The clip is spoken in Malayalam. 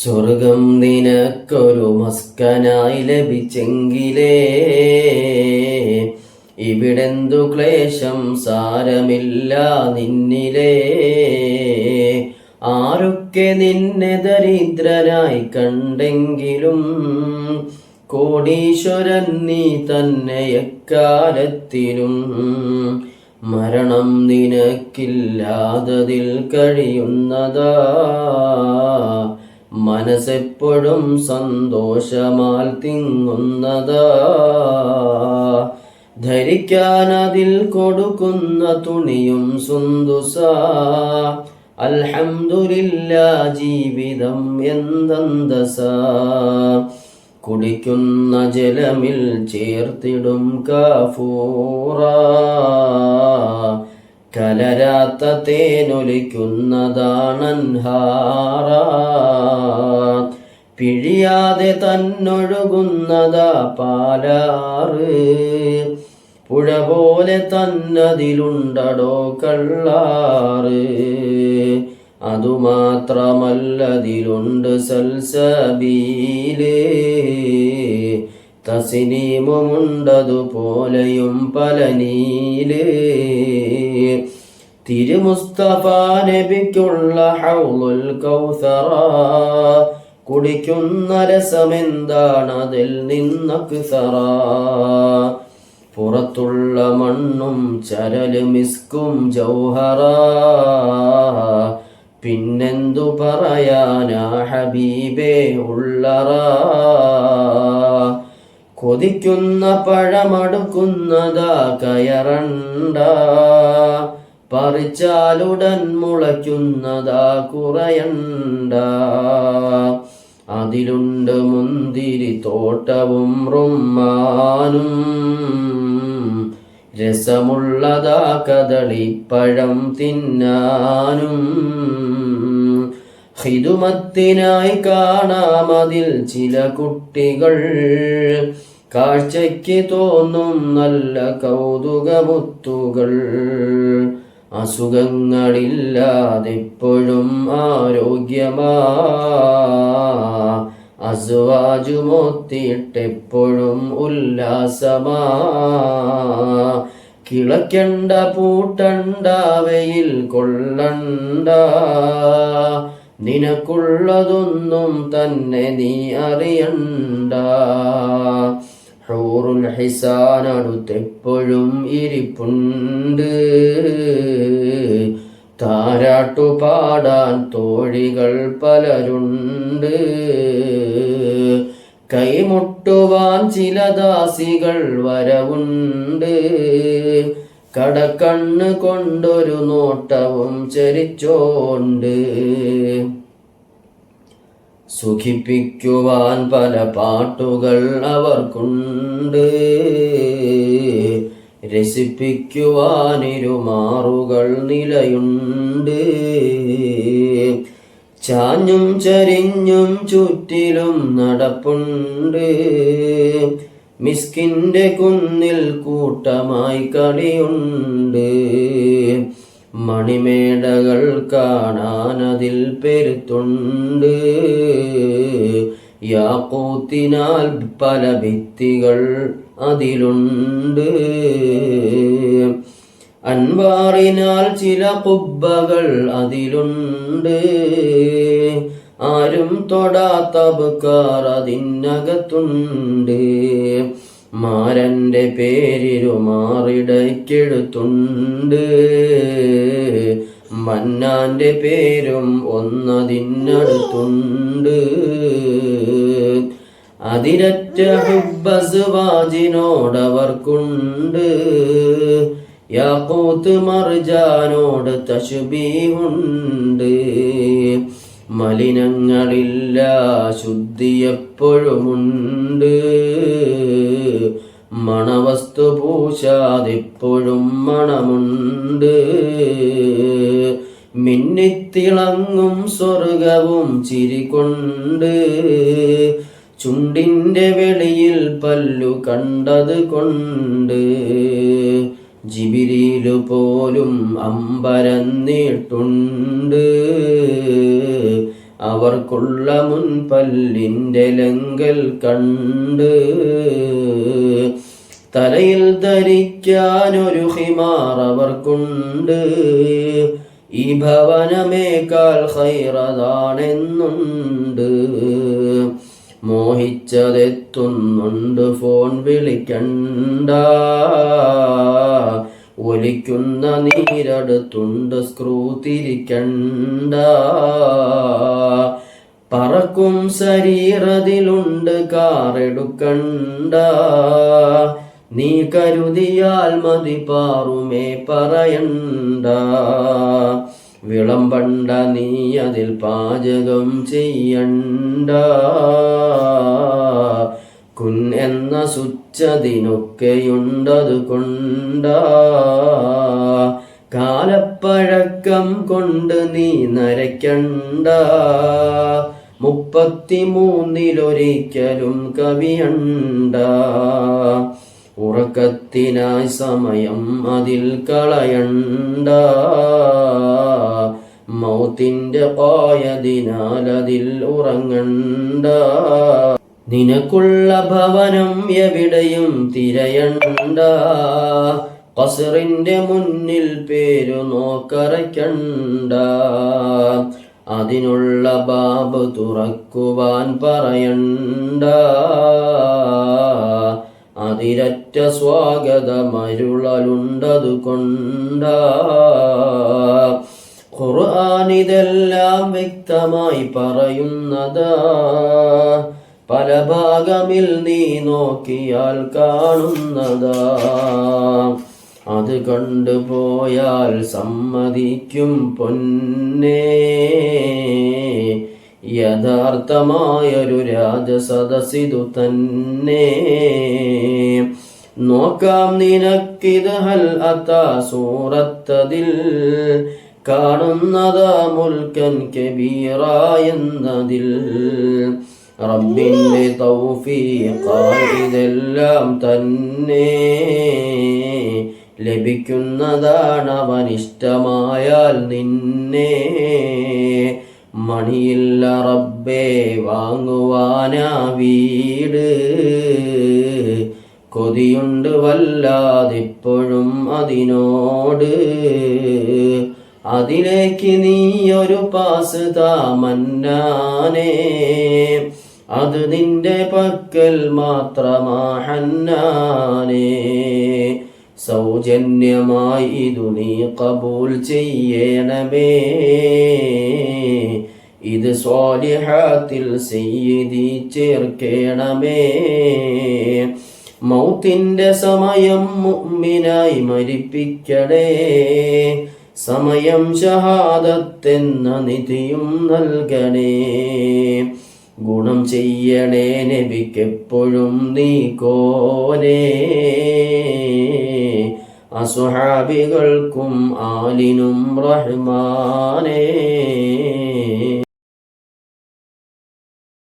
സ്വർഗം നിനക്കൊരു മസ്കനായി ലഭിച്ചെങ്കിലേ ഇവിടെന്തു ക്ലേശം സാരമില്ല നിന്നിലേ. ആരൊക്കെ നിന്നെ ദരിദ്രനായി കണ്ടെങ്കിലും കോടീശ്വരൻ നീ തന്നെ എക്കാലത്തിലും മരണം നിനക്കില്ലാതതിൽ കഴിയുന്നതാ. മനസ്സെപ്പോഴും സന്തോഷമാൽ തിങ്ങുന്നതാ. ധരിക്കാൻ അതിൽ കൊടുക്കുന്ന തുണിയും സുന്ദുസ. അൽഹംദുലില്ല ജീവിതം എന്തസ കുടിക്കുന്ന ജലമിൽ ചേർത്തിടും കാഫൂറ. കലരാത്ത തേനൊലിക്കുന്നതാണൻഹാറ. പിഴിയാതെ തന്നൊഴുകുന്നതാ പാലാറ്. പുഴ പോലെ തന്നതിലുണ്ടടോ കള്ളാറ്. അതുമാത്രമല്ലതിലുണ്ട് സൽസബീൽ. തസിനീമുണ്ടതുപോലെയും പലനീൽ തിരുമുസ്തഫ നബിക്കുള്ള ഹൗലുൽ കൗസറ. കുടിക്കുന്ന രസമെന്താണതിൽ നിന്നക്ക് സറ പുറത്തുള്ള മണ്ണും ചരൽ മിസ്കും ജൗഹറ. പിന്നെന്തു പറയാനാ ഹബീബേ ഉള്ളറ. കൊതിക്കുന്ന പഴമടുക്കുന്നതാ കയറണ്ട. പറിച്ചാലുടൻ മുളയ്ക്കുന്നതാ കുറയണ്ട. അതിലുണ്ട് മുന്തിരി തോട്ടവും റുമ്മാനും. രസമുള്ളതാ കദളിപ്പഴം തിന്നാനും. ഹിതുമത്തിനായി കാണാമതിൽ ചില കുട്ടികൾ. കാഴ്ചയ്ക്ക് തോന്നും നല്ല കൗതുകമുത്തുകൾ. അസുഖങ്ങളില്ലാതെപ്പോഴും ആരോഗ്യമാ. അസുവാജുമൊത്തിയിട്ടെപ്പോഴും ഉല്ലാസമാ. കിളയ്ക്കണ്ട പൂട്ടണ്ട വെയിൽ കൊള്ളണ്ട. നിനക്കുള്ളതൊന്നും തന്നെ നീ അറിയണ്ട. ഹിസാനടുത്തെപ്പോഴും ഇരിപ്പുണ്ട്. താരാട്ടു പാടാൻ തോഴികൾ പലരുണ്ട്. കൈമുട്ടുവാൻ ചില ദാസികൾ വരവുണ്ട്. കടക്കണ്ണ് കൊണ്ടൊരു നോട്ടവും ചരിച്ചോണ്ട്. സുഖിപ്പിക്കുവാൻ പല പാട്ടുകൾ അവർക്കുണ്ട്. രസിപ്പിക്കുവാനിരുമാറുകൾ നിലയുണ്ട്. ചാഞ്ഞും ചരിഞ്ഞും ചുറ്റിലും നടപ്പുണ്ട്. മിസ്കിന്റെ കുന്നിൽ കൂട്ടമായി കളിയുണ്ട്. മണിമേടകൾ കാണാനതിൽ പെരുത്തുണ്ട്. യാക്കൂത്തിനാൽ പല ഭിത്തികൾ അതിലുണ്ട്. അൻവാറിനാൽ ചില കുബ്ബകൾ അതിലുണ്ട്. ആരും തൊടാത്ത ബുക്കാർ അതിനകത്തുണ്ട്. മാരന്റെ പേരിരു മാറിടയ്ക്കെടുത്തുണ്ട് മന്നാന്റെ പേരും ഒന്നതിനടുത്തുണ്ട്. അതിരറ്റ ഹുബസ്വാജിനോടവർക്കുണ്ട് യാക്കൂത്ത് മർജാനോട് തശുബീഹുണ്ട്. മലിനങ്ങളില്ല ശുദ്ധി എപ്പോഴുമുണ്ട്. മണവസ്തു പൂശാതിപ്പോഴും മണമുണ്ട്. മിന്നിത്തിളങ്ങും സ്വർഗവും ചിരികൊണ്ട് ചുണ്ടിന്റെ വെളിയിൽ പല്ലു കണ്ടത് കൊണ്ട് ജിബിരിയിലു പോലും അമ്പരന്നിട്ടുണ്ട് അവർക്കുള്ള മുൻപല്ലിന്റെ ലങ്കൽ കണ്ട് തലയിൽ ധരിക്കാനൊരു ഹിമാർ അവർക്കുണ്ട്. ഈ ഭവനമേക്കാൾ ഹൈറതാണെന്നുണ്ട് മോഹിച്ചതെത്തുന്നുണ്ട് ഫോൺ വിളിക്കണ്ട. ഒലിക്കുന്ന നീരടുത്തുണ്ട് സ്ക്രൂ തിരിക്കണ്ട. പറക്കും ശരീരത്തിലുണ്ട് കാറെടുക്കണ്ട. നീ കരുതിയാൽ മതി പാറുമേ പറയണ്ട. വിളമ്പണ്ട നീ അതിൽ പാചകം ചെയ്യണ്ട. കുൻ എന്ന സുച്ചതിനൊക്കെയുണ്ടത് കൊണ്ട. കാലപ്പഴക്കം കൊണ്ട് നീ നരയ്ക്കണ്ട. മുപ്പത്തിമൂന്നിലൊരിക്കലും കവിയണ്ട. ഉറക്കത്തിനായി സമയം അതിൽ കളയണ്ട. മൗത്തിന്റെ പായതിനാൽ അതിൽ ഉറങ്ങണ്ട. നിനക്കുള്ള ഭവനം എവിടെയും തിരയണ്ട. കസറിന്റെ മുന്നിൽ പേരു നോക്കറയ്ക്കണ്ട. അതിനുള്ള ബാബ് തുറക്കുവാൻ പറയണ്ട. അതിരറ്റ സ്വാഗതമരുളലുണ്ടതു കൊണ്ട. ഖുർആാനിതെല്ലാം വ്യക്തമായി പറയുന്നതാ. പല ഭാഗമിൽ നീ നോക്കിയാൽ കാണുന്നതാ. അത് കണ്ടുപോയാൽ സമ്മതിക്കും പൊന്നേ. യഥാർത്ഥമായൊരു രാജസദസ്സിതു തന്നെ. നോക്കാം നിനക്കിത് ഹൽ അത്ത സൂറത്തതിൽ. കാണുന്നതാ മുൽക്കൻ കബീറ എന്നതിൽ. റബ്ബിന്റെ തൗഫീഖാൽ ഇതെല്ലാം തന്നെ. ലഭിക്കുന്നതാണ് അവനിഷ്ടമായാൽ നിന്നെ. മണിയില്ല റബ്ബേ വാങ്ങുവാനാ വീട്. കൊതിയുണ്ട് വല്ലാതിപ്പോഴും അതിനോട്. അതിലേക്ക് നീ ഒരു പാസ് താമന്നാനേ. അത് നിന്റെ പക്കൽ മാത്രമാഹന്നാനേ സൗജന്യമായി ഇതു നീ കബൂൽ ചെയ്യണമേ. ഇത് സ്വാലിഹാത്തിൽ സെയ്തി ചേർക്കണമേ. മൗത്തിന്റെ സമയം മുമ്മിനായി മരിപ്പിക്കണേ. സമയം ഷഹാദത്തെന്ന നിധിയും നൽകണേ. ഗുണം ചെയ്യണേ നബിക്കെപ്പോഴും നീ കോനേ അസുഹാബികൾക്കും ആലിനും റഹ്മാനേ.